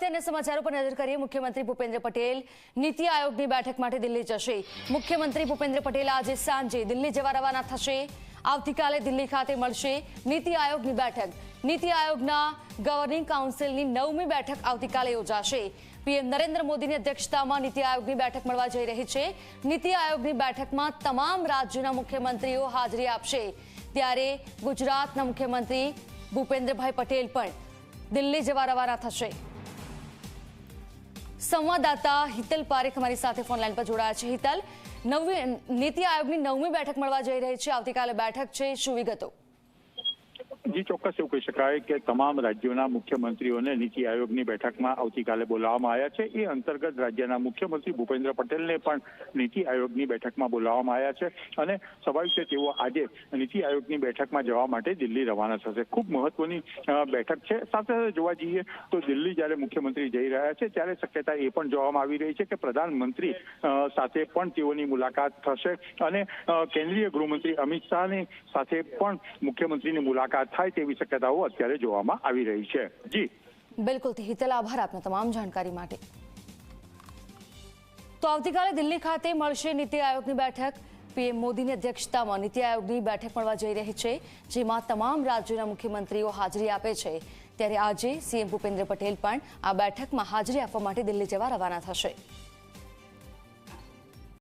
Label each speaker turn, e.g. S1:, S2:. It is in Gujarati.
S1: અગત્યના સમાચારો પર નજર કરીએ. મુખ્યમંત્રી ભૂપેન્દ્ર પટેલ નીતિ આયોગની બેઠક માટે દિલ્હી જશે. મુખ્યમંત્રી ભૂપેન્દ્ર પટેલ આજે સાંજે દિલ્હી જવા રવાના થશે. આવતીકાલે દિલ્હી ખાતે મળશે નીતિ આયોગની બેઠક. નીતિ આયોગના ગવર્નિંગ કાઉન્સિલની નવમી બેઠક આવતીકાલે યોજાશે. પીએમ નરેન્દ્ર મોદીની અધ્યક્ષતામાં નીતિ આયોગની બેઠક મળવા જઈ રહી છે. નીતિ આયોગની બેઠકમાં તમામ રાજ્યોના મુખ્યમંત્રીઓ હાજરી આપશે. ત્યારે ગુજરાતના મુખ્યમંત્રી ભૂપેન્દ્રભાઈ પટેલ પણ દિલ્હી જવા રવાના થશે. સંવાદદાતા હિતલ પારેખ અમારી સાથે ફોન લાઈન પર જોડાયા છે. હિતલ નવમી નીતિ આયોગની નવમી બેઠક મળવા જઈ રહી છે. આવતીકાલે બેઠક છે. શું વિગતો?
S2: જી, ચોક્કસ એવું કહી શકાય કે તમામ રાજ્યોના મુખ્યમંત્રીઓને નીતિ આયોગની બેઠકમાં આવતીકાલે બોલાવવામાં આવ્યા છે. એ અંતર્ગત રાજ્યના મુખ્યમંત્રી ભૂપેન્દ્ર પટેલને પણ નીતિ આયોગની બેઠકમાં બોલાવવામાં આવ્યા છે અને સ્વાભાવિક છે તેઓ આજે નીતિ આયોગની બેઠકમાં જવા માટે દિલ્હી રવાના થશે. ખૂબ મહત્વની બેઠક છે. સાથે સાથે જોવા જઈએ તો દિલ્હી જ્યારે મુખ્યમંત્રી જઈ રહ્યા છે ત્યારે શક્યતા એ પણ જોવામાં આવી રહી છે કે પ્રધાનમંત્રી સાથે પણ તેઓની મુલાકાત થશે અને કેન્દ્રીય ગૃહમંત્રી અમિત શાહની સાથે પણ મુખ્યમંત્રીની મુલાકાત થાય તેવી શક્યતાઓ અત્યારે જોવામાં આવી રહી છે. જી.
S1: બિલકુલ. હિતલ આભાર આપના તમામ જાણકારી માટે. તો આવતીકાલે દિલ્હી ખાતે મળશે નીતિ આયોગની બેઠક. પીએમ મોદીની અધ્યક્ષતામાં નીતિ આયોગની બેઠક મળવા જઈ રહી છે, જેમાં તમામ રાજ્યોના મુખ્યમંત્રીઓ હાજરી આપે છે. ત્યારે આજે સીએમ ભૂપેન્દ્ર પટેલ પણ આ બેઠકમાં હાજરી આપવા માટે દિલ્હી જવા રવાના થશે.